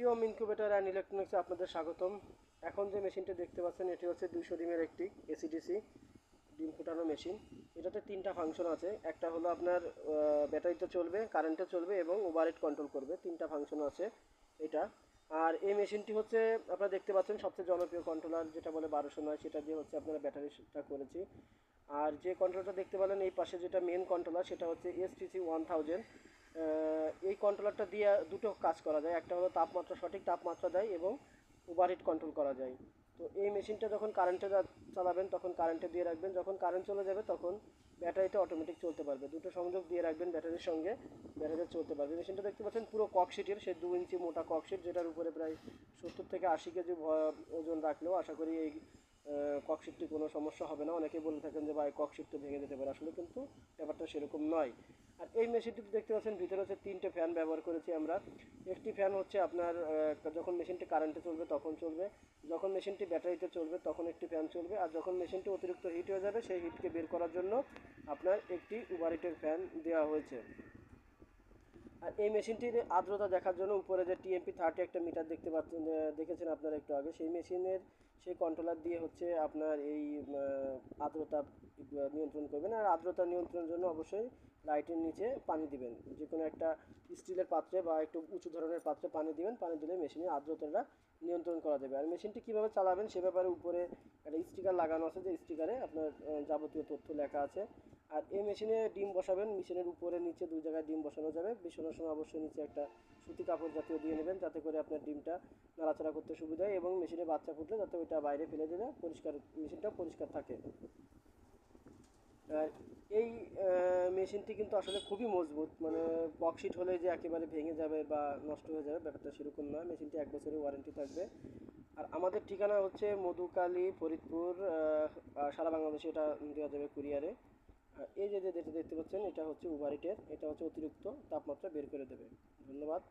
প্রিয় incubator and ইলেকট্রনিক্সে আপনাদের স্বাগতম। এখন যে মেশিনটি দেখতে পাচ্ছেন, এটি হচ্ছে দুইশো ডিমের একটি এসিডিসি ডিম ফুটানো মেশিন। এটাতে তিনটা ফাংশন আছে। একটা হলো আপনার ব্যাটারিতে চলবে, কারেন্টে চলবে এবং ওভারহিট কন্ট্রোল করবে। তিনটা ফাংশন আছে এটা। আর এই মেশিনটি হচ্ছে আপনারা দেখতে পাচ্ছেন, সবচেয়ে জনপ্রিয় কন্ট্রোলার যেটা বলে বারোশো নয়, সেটা দিয়ে হচ্ছে আপনারা ব্যাটারিটা করেছি। আর যে কন্ট্রোলটা দেখতে পেলেন, এই পাশে যেটা মেন কন্ট্রোলার সেটা হচ্ছে এসটিসি ওয়ান থাউজেন্ড এই কন্ট্রোলারটা দিয়ে দুটো কাজ করা যায়। একটা হলো তাপমাত্রা সঠিক তাপমাত্রা দেয় এবং ওভারহিট কন্ট্রোল করা যায়। তো এই মেশিনটা যখন কারেন্টে চালাবেন, তখন কারেন্টে দিয়ে রাখবেন। যখন কারেন্ট চলে যাবে, তখন ব্যাটারিটা অটোমেটিক চলতে পারবে। দুটো সংযোগ দিয়ে রাখবেন ব্যাটারির সঙ্গে ব্যাটারি চলতে পারবে। মেশিনটা দেখতে পাচ্ছেন পুরো ককশিটের সে দু ইঞ্চি মোটা ককশিট যেটার উপরে প্রায় সত্তর থেকে আশি কেজি ওজন রাখলেও আশা করি এই ককশিটটি কোনো সমস্যা হবে না। অনেকে বলে থাকেন যে, ভাই ককশিট তো ভেঙে যেতে পারে। আসলে কিন্তু ব্যাপারটা সেরকম নয়। আর এই মেশিনটি দেখতে পাচ্ছেন, ভিতরে হচ্ছে তিনটে ফ্যান ব্যবহার করেছি আমরা। একটি ফ্যান হচ্ছে আপনার যখন মেশিনটি কারেন্টে চলবে তখন চলবে। যখন মেশিনটি ব্যাটারিতে চলবে তখন একটি ফ্যান চলবে। আর যখন মেশিনটি অতিরিক্ত হিট হয়ে যাবে, সেই হিটকে বের করার জন্য আপনার একটি ওভারহিটের ফ্যান দেওয়া হয়েছে। আর এই মেশিনটির আর্দ্রতা দেখার জন্য উপরে যে টিএমপি থার্টি একটা মিটার দেখতে পাচ্ছেন দেখেছেন আপনারা একটু আগে, সেই মেশিনের সেই কন্ট্রোলার দিয়ে হচ্ছে আপনার এই আর্দ্রতা নিয়ন্ত্রণ করবেন। আর আর্দ্রতা নিয়ন্ত্রণের জন্য অবশ্যই লাইটের নিচে পানি দিবেন। যে কোনো একটা স্টিলের পাত্রে বা একটু উঁচু ধরনের পাত্রে পানি দিবেন, পানি দিলে মেশিনের আর্দ্রতাটা নিয়ন্ত্রণ করা যাবে। আর মেশিনটি কীভাবে চালাবেন সে ব্যাপারে উপরে একটা স্টিকার লাগানো আছে, যে স্টিকারে আপনার যাবতীয় তথ্য লেখা আছে। আর এই মেশিনে ডিম বসাবেন মেশিনের উপরে, নিচে দুই জায়গায় ডিম বসানো যাবে। বসানোর সময় অবশ্যই নিচে একটা সুতি কাপড় জাতীয় দিয়ে নেবেন, যাতে করে আপনার ডিমটা নাড়াচাড়া করতে সুবিধা হয় এবং মেশিনে বাচ্চা ফুটলে যাতে ওইটা বাইরে ফেলে দিলে পরিষ্কার মেশিনটা পরিষ্কার থাকে। আর এই মেশিনটি কিন্তু আসলে খুবই মজবুত। মানে বক্সিট হলে যে একেবারে ভেঙে যাবে বা নষ্ট হয়ে যাবে, ব্যাপারটা সেরকম নয়। মেশিনটি এক বছরের ওয়ারেন্টি থাকবে। আর আমাদের ঠিকানা হচ্ছে মধুকালী, ফরিদপুর সারা বাংলাদেশে এটা দেওয়া যাবে কুরিয়ারে। এই যে যেটা দেখতে পাচ্ছেন, এটা হচ্ছে উবারিটের এটা হচ্ছে অতিরিক্ত তাপমাত্রা বের করে দেবে। ধন্যবাদ।